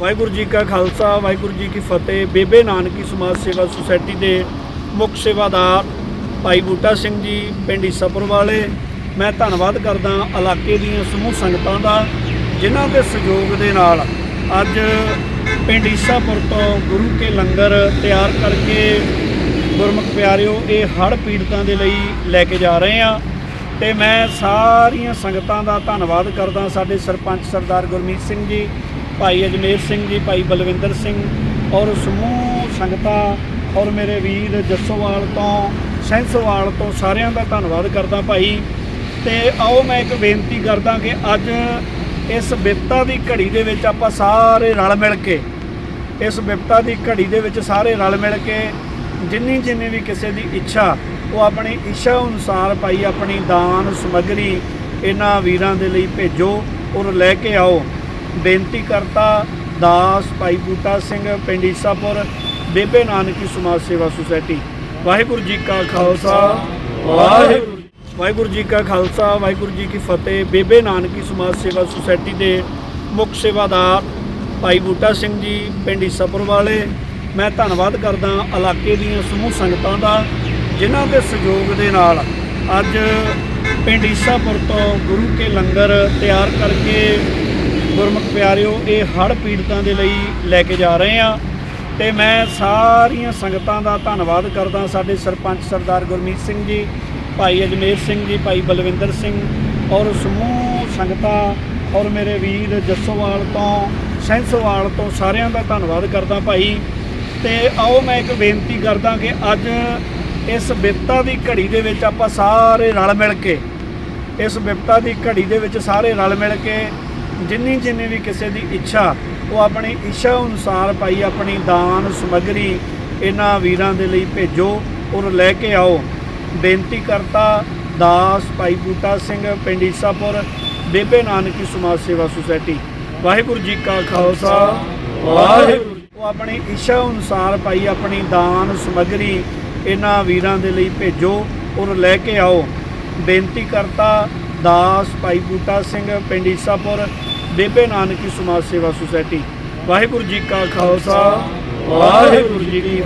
ਵਾਹਿਗੁਰੂ ਜੀ ਕਾ ਖਾਲਸਾ, ਵਾਹਿਗੁਰੂ ਜੀ ਕੀ ਫਤਿਹ। ਬੇਬੇ ਨਾਨਕੀ ਸਮਾਜ ਸੇਵਾ ਸੁਸਾਇਟੀ ਦੇ ਮੁੱਖ ਸੇਵਾਦਾਰ ਭਾਈ ਬੂਟਾ ਸਿੰਘ ਜੀ, ਪਿੰਡ ਈਸਾਪੁਰ ਵਾਲੇ। ਮੈਂ ਧੰਨਵਾਦ ਕਰਦਾ ਇਲਾਕੇ ਦੀਆਂ ਸਮੂਹ ਸੰਗਤਾਂ ਦਾ, ਜਿਨ੍ਹਾਂ ਦੇ ਸਹਿਯੋਗ ਦੇ ਨਾਲ ਅੱਜ ਪਿੰਡ ਈਸਾਪੁਰ ਤੋਂ ਗੁਰੂ ਕੇ ਲੰਗਰ ਤਿਆਰ ਕਰਕੇ ਗੁਰਮੁਖ ਪਿਆਰਿਓ, ਇਹ ਹੜ੍ਹ ਪੀੜਤਾਂ ਦੇ ਲਈ ਲੈ ਕੇ ਜਾ ਰਹੇ ਆ ਤੇ ਮੈਂ ਸਾਰੀਆਂ ਸੰਗਤਾਂ ਦਾ ਧੰਨਵਾਦ ਕਰਦਾ, ਸਾਡੇ ਸਰਪੰਚ ਸਰਦਾਰ ਗੁਰਮੀਤ ਸਿੰਘ ਜੀ ਭਾਈ ਅਜਮੇਰ ਸਿੰਘ ਜੀ, ਭਾਈ ਬਲਵਿੰਦਰ ਸਿੰਘ ਔਰ ਸਮੂਹ ਸੰਗਤਾਂ ਔਰ ਮੇਰੇ ਵੀਰ ਜੱਸੋਵਾਲ ਤੋਂ ਸੈਂਸੋਵਾਲ ਤੋਂ ਸਾਰਿਆਂ ਦਾ ਧੰਨਵਾਦ ਕਰਦਾ ਭਾਈ। ਤੇ ਆਓ ਮੈਂ ਇੱਕ ਬੇਨਤੀ ਕਰਦਾ ਕਿ ਅੱਜ ਇਸ ਬਿਪਤਾ ਦੀ ਘੜੀ ਦੇ ਵਿੱਚ ਆਪਾਂ ਸਾਰੇ ਰਲ ਮਿਲ ਕੇ, ਇਸ ਵਿਪਤਾ ਦੀ ਘੜੀ ਦੇ ਵਿੱਚ ਸਾਰੇ ਰਲ ਮਿਲ ਕੇ ਜਿੰਨੀ ਜਿੰਨੀ ਵੀ ਕਿਸੇ ਦੀ ਇੱਛਾ, ਉਹ ਆਪਣੀ ਇੱਛਾ ਅਨੁਸਾਰ ਭਾਈ ਆਪਣੀ ਦਾਨ ਸਮੱਗਰੀ ਇਹਨਾਂ ਵੀਰਾਂ ਦੇ ਲਈ ਭੇਜੋ ਔਰ ਲੈ ਕੇ ਆਓ। ਬੇਨਤੀ ਕਰਤਾ ਦਾਸ ਭਾਈ ਬੂਟਾ ਸਿੰਘ, ਪਿੰਡ ਈਸਾਪੁਰ, ਬੇਬੇ ਨਾਨਕੀ ਸਮਾਜ ਸੇਵਾ ਸੁਸਾਇਟੀ। ਵਾਹਿਗੁਰੂ ਜੀ ਕਾ ਖਾਲਸਾ, ਵਾਹਿਗੁਰੂ ਵਾਹਿਗੁਰੂ ਜੀ ਕਾ ਖਾਲਸਾ, ਵਾਹਿਗੁਰੂ ਜੀ ਕੀ ਫਤਿਹ। ਬੇਬੇ ਨਾਨਕੀ ਸਮਾਜ ਸੇਵਾ ਸੁਸਾਇਟੀ ਦੇ ਮੁੱਖ ਸੇਵਾਦਾਰ ਭਾਈ ਬੂਟਾ ਸਿੰਘ ਜੀ, ਪਿੰਡ ਈਸਾਪੁਰ ਵਾਲੇ। ਮੈਂ ਧੰਨਵਾਦ ਕਰਦਾ ਇਲਾਕੇ ਦੀਆਂ ਸਮੂਹ ਸੰਗਤਾਂ ਦਾ, ਜਿਨ੍ਹਾਂ ਦੇ ਸਹਿਯੋਗ ਦੇ ਨਾਲ ਅੱਜ ਪਿੰਡ ਈਸਾਪੁਰ ਤੋਂ ਗੁਰੂ ਕੇ ਲੰਗਰ ਤਿਆਰ ਕਰਕੇ ਗੁਰਮੁਖ ਪਿਆਰਿਓ, ਇਹ ਹੜ੍ਹ ਪੀੜਤਾਂ ਦੇ ਲਈ ਲੈ ਕੇ ਜਾ ਰਹੇ ਆ ਤੇ ਮੈਂ ਸਾਰੀਆਂ ਸੰਗਤਾਂ ਦਾ ਧੰਨਵਾਦ ਕਰਦਾ ਸਾਡੇ ਸਰਪੰਚ ਸਰਦਾਰ ਗੁਰਮੀਤ ਸਿੰਘ ਜੀ, ਭਾਈ ਅਜਮੇਰ ਸਿੰਘ ਜੀ, ਭਾਈ ਬਲਵਿੰਦਰ ਸਿੰਘ ਔਰ ਸਮੂਹ ਸੰਗਤਾਂ ਔਰ ਮੇਰੇ ਵੀਰ ਜੱਸੋਵਾਲ ਤੋਂ ਸੈਂਸੋਵਾਲ ਤੋਂ ਸਾਰਿਆਂ ਦਾ ਧੰਨਵਾਦ ਕਰਦਾ ਭਾਈ। ਤੇ ਆਓ ਮੈਂ ਇੱਕ ਬੇਨਤੀ ਕਰਦਾ ਕਿ ਅੱਜ ਇਸ ਵਿਪਤਾ ਦੀ ਘੜੀ ਦੇ ਵਿੱਚ ਆਪਾਂ ਸਾਰੇ ਰਲ ਮਿਲ ਕੇ, ਇਸ ਬਿਪਤਾ ਦੀ ਘੜੀ ਦੇ ਵਿੱਚ ਸਾਰੇ ਰਲ ਮਿਲ ਕੇ ਜਿੰਨੀ ਜਿੰਨੀ ਵੀ ਕਿਸੇ ਦੀ ਇੱਛਾ, ਉਹ ਆਪਣੀ ਇੱਛਾ ਅਨੁਸਾਰ ਭਾਈ ਆਪਣੀ ਦਾਨ ਸਮੱਗਰੀ ਇਹਨਾਂ ਵੀਰਾਂ ਦੇ ਲਈ ਭੇਜੋ, ਔਰ ਲੈ ਕੇ ਆਓ। ਬੇਨਤੀ ਕਰਤਾ, ਦਾਸ ਭਾਈ ਬੂਟਾ ਸਿੰਘ, ਪਿੰਡ ਈਸਾਪੁਰ, ਬੇਬੇ ਨਾਨਕੀ ਸਮਾਜ ਸੇਵਾ ਸੁਸਾਇਟੀ। ਵਾਹਿਗੁਰੂ ਜੀ ਕਾ ਖਾਲਸਾ, ਵਾਹਿਗੁਰੂ ਉਹ ਆਪਣੀ ਇੱਛਾ ਅਨੁਸਾਰ ਭਾਈ ਆਪਣੀ ਦਾਨ ਸਮੱਗਰੀ ਇਹਨਾਂ ਵੀਰਾਂ ਦੇ ਲਈ ਭੇਜੋ, ਔਰ ਲੈ ਕੇ ਆਓ। ਬੇਨਤੀ ਕਰਤਾ, ਦਾਸ ਭਾਈ ਬੂਟਾ ਸਿੰਘ, ਪਿੰਡ ਈਸਾਪੁਰ ਬੇਬੇ ਨਾਨਕੀ ਸਮਾਜ ਸੇਵਾ ਸੁਸਾਇਟੀ। ਵਾਹਿਗੁਰੂ ਜੀ ਕਾ ਖਾਲਸਾ ਵਾਹਿਗੁਰੂ ਜੀ ਕੀ